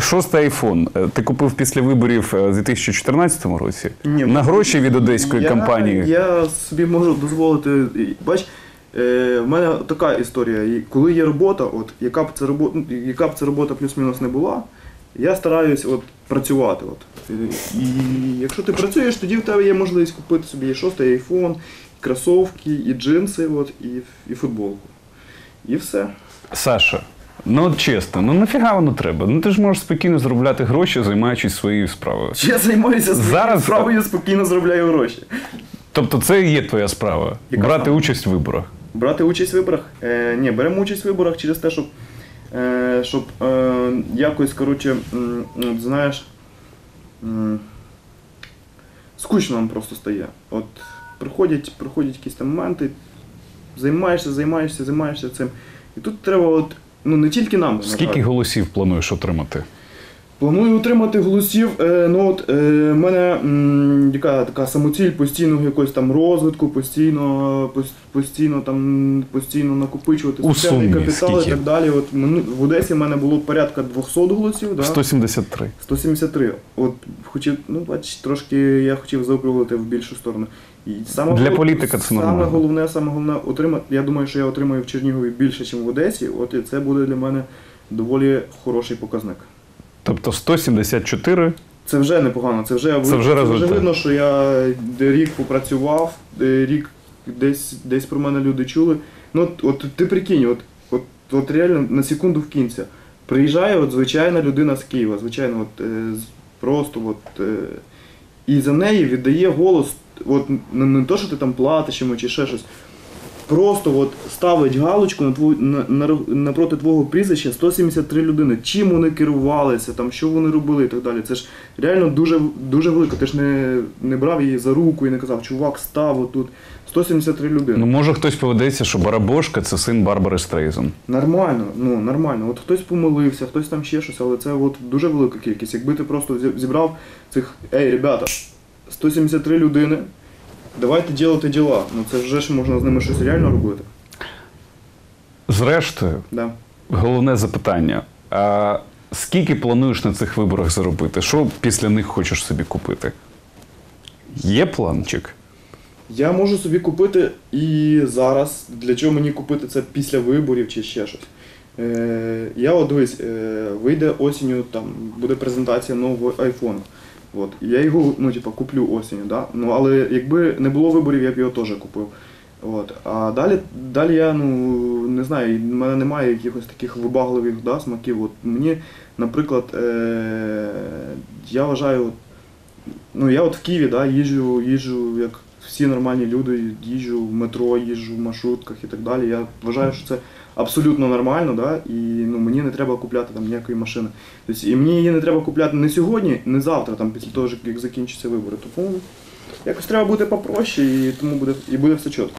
Шостий айфон. Е, Ти купив після виборів е, у 2014 році? Ні, На гроші від одеської я, компанії. Я собі можу дозволити. Бач, е, в мене така історія. Коли є робота, от, яка б це робота, яка б це робота плюс-мінус не була, я стараюсь от, працювати. От. І, і якщо ти працюєш, тоді в тебе є можливість купити собі і шостий айфон, і кросовки, і джинси, от, і, і футболку. І все. Саша, ну от чесно, ну нафіга воно треба? Ну ти ж можеш спокійно заробляти гроші, займаючись своєю справою. Я займаюся своєю Зараз- справою, спокійно заробляю гроші. Тобто це і є твоя справа Яка брати саме? участь в виборах. Брати участь в виборах? Е, ні, беремо участь в виборах через те, щоб, е, щоб е, якось, коротше, м, от, знаєш, м, скучно нам просто стає. От приходять, приходять якісь там моменти, займаєшся, займаєшся, займаєшся цим. І тут треба, от, ну не тільки нам. Скільки голосів плануєш отримати? Планую отримати голосів. Е, ну от е, в мене яка така самоціль постійного якогось там розвитку, постійно, постійно там постійно накопичувати соціальний капітал і так далі. От в Одесі в мене було порядка 200 голосів, да? 173. 173. От хотів, ну бач, трошки я хотів заокруглити в більшу сторону. І саме Для політика це саме нормально. головне, саме головне отримати. Я думаю, що я отримаю в Чернігові більше, ніж в Одесі. От і це буде для мене доволі хороший показник. Тобто 174. Це вже непогано, це вже, Це вже результат. видно, що я рік попрацював, е, рік десь, десь про мене люди чули. Ну, от, от ти прикинь, от, от, от реально на секунду в кінці. Приїжджає от звичайна людина з Києва, звичайно, от, е, просто от, е, і за неї віддає голос, от, не, не то, що ти там платиш йому чи ще щось. Просто от ставить галочку на твою, на, на, напроти твого прізвища 173 людини. Чим вони керувалися, там, що вони робили і так далі. Це ж реально дуже, дуже велико. Ти ж не, не брав її за руку і не казав, чувак, став отут. 173 людини. Ну може хтось поведеться, що Барабошка це син Барбари Стрейзен. Нормально, ну нормально. От хтось помилився, хтось там ще щось, але це от дуже велика кількість. Якби ти просто зібрав цих, ей, ребята, 173 людини, давайте ділити діла. Ну це вже ж можна з ними щось реально робити. Зрештою, Да. головне запитання. А скільки плануєш на цих виборах заробити? Що після них хочеш собі купити? Є планчик? Я можу собі купити і зараз. Для чого мені купити це після виборів чи ще щось. Е, я от дивись, е, вийде осінню, там буде презентація нового айфону. От. Я його ну, типу, куплю осінню. Да? Ну, але якби не було виборів, я б його теж купив. От. А далі, далі я ну, не знаю, в мене немає якихось таких вибагливих да, смаків. От мені, наприклад, е, я вважаю, ну я от в Києві да, їжджу, їжджу як всі нормальні люди, їжджу в метро, їжджу в маршрутках і так далі. Я вважаю, що це абсолютно нормально, да, і ну, мені не треба купляти там ніякої машини. Тобто, і мені її не треба купляти не сьогодні, не завтра, там, після того, як закінчаться вибори. Тому якось треба бути попроще, і тому буде, і буде все чітко.